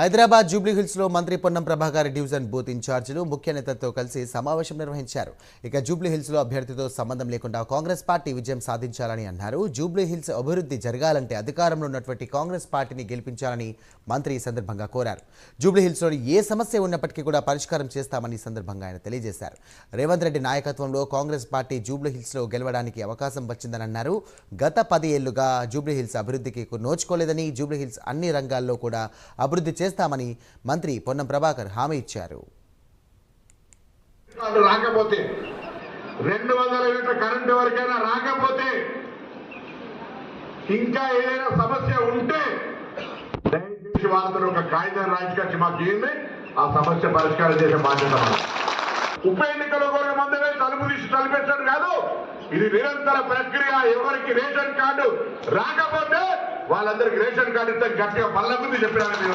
హైదరాబాద్ జూబ్లీహిల్స్లో మంత్రి Ponnam Prabhakar division booth ఇన్ఛార్జీలు ముఖ్య నేతలతో కలిసి సమావేశం నిర్వహించారు. ఇక జూబ్లీహిల్స్లో అభ్యర్థితో సంబంధం లేకుండా కాంగ్రెస్ పార్టీ విజయం సాధించాలని అన్నారు. జూబ్లీహిల్స్ అభివృద్ధి జరగాలంటే అధికారంలో ఉన్నటువంటి కాంగ్రెస్ పార్టీని గెలిపించాలని మంత్రి ఈ సందర్భంగా కోరారు. జూబ్లీహిల్స్లో ఏ సమస్య ఉన్నప్పటికీ కూడా పరిష్కారం చేస్తామని ఈ సందర్భంగా ఆయన తెలియజేశారు. రేవంత్ రెడ్డి నాయకత్వంలో కాంగ్రెస్ పార్టీ జూబ్లీహిల్స్లో గెలవడానికి అవకాశం వచ్చిందని అన్నారు. గత పది ఏళ్ళుగా జూబ్లీహిల్స్ అభివృద్ధికి నోచుకోలేదని జూబ్లీహిల్స్ అన్ని రంగాల్లో కూడా అభివృద్ధి చేస్తామని మంత్రి పొన్నం ప్రభాకర్ హామీ ఇచ్చారు. రాకపోతే రెండు వందల యూనిట్ల కరెంటు ఎవరికైనా రాకపోతే ఇంకా ఏదైనా సమస్య ఉంటే దయచేసి వాళ్ళతో ఒక కాగితం రాయించుకొచ్చి మాకు ఇవ్వండి ఆ సమస్య పరిష్కారం చేసే బాధ్యత ఉప ఎన్నికల కూడా మందమే తలుపు తీసి తలిపేస్తాడు కాదు. ఇది నిరంతర ప్రక్రియ. ఎవరికి రేషన్ కార్డు రాకపోతే వాళ్ళందరికి రేషన్ కార్డు ఇస్తే గట్టిగా పళ్ళ ముందు చెప్పాను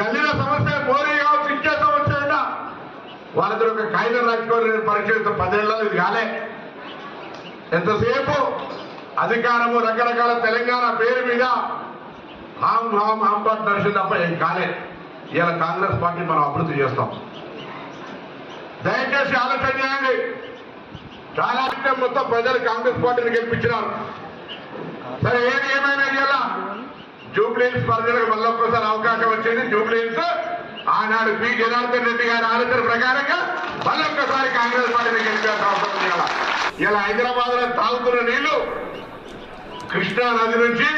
గల్లీల సమస్య మోరీ కావచ్చు ఇచ్చే సమస్య అయినా వాళ్ళతో ఒక కాగితం రాసుకోవాలి నేను పరీక్ష పదేళ్ళలో ఇది కాలే. ఎంతసేపు? అధికారము రకరకాల తెలంగాణ పేరు మీద హామ్ హామ్ హామ్ పార్టీ నడిచింది తప్ప ఏం కాలే. ఇలా కాంగ్రెస్ పార్టీ మనం అభివృద్ధి చేస్తాం. దయచేసి ఆలోచన చాలా అంటే మొత్తం ప్రజలు కాంగ్రెస్ పార్టీని గెలిపించినారు. సరే ఏది ఏమైనా ఇలా జూబ్లీహిల్స్ ప్రజలకు మళ్ళీ ఒక్కసారి అవకాశం వచ్చింది. జూబ్లీహిల్స్ ఆనాడు పి. జనార్దన్ రెడ్డి గారి ఆలోచన ప్రకారంగా మళ్ళీ ఒక్కసారి కాంగ్రెస్ పార్టీని గెలిపేసిన అవసరం ఇలా ఇలా హైదరాబాద్లో తాగుతున్న నీళ్ళు కృష్ణా నది నుంచి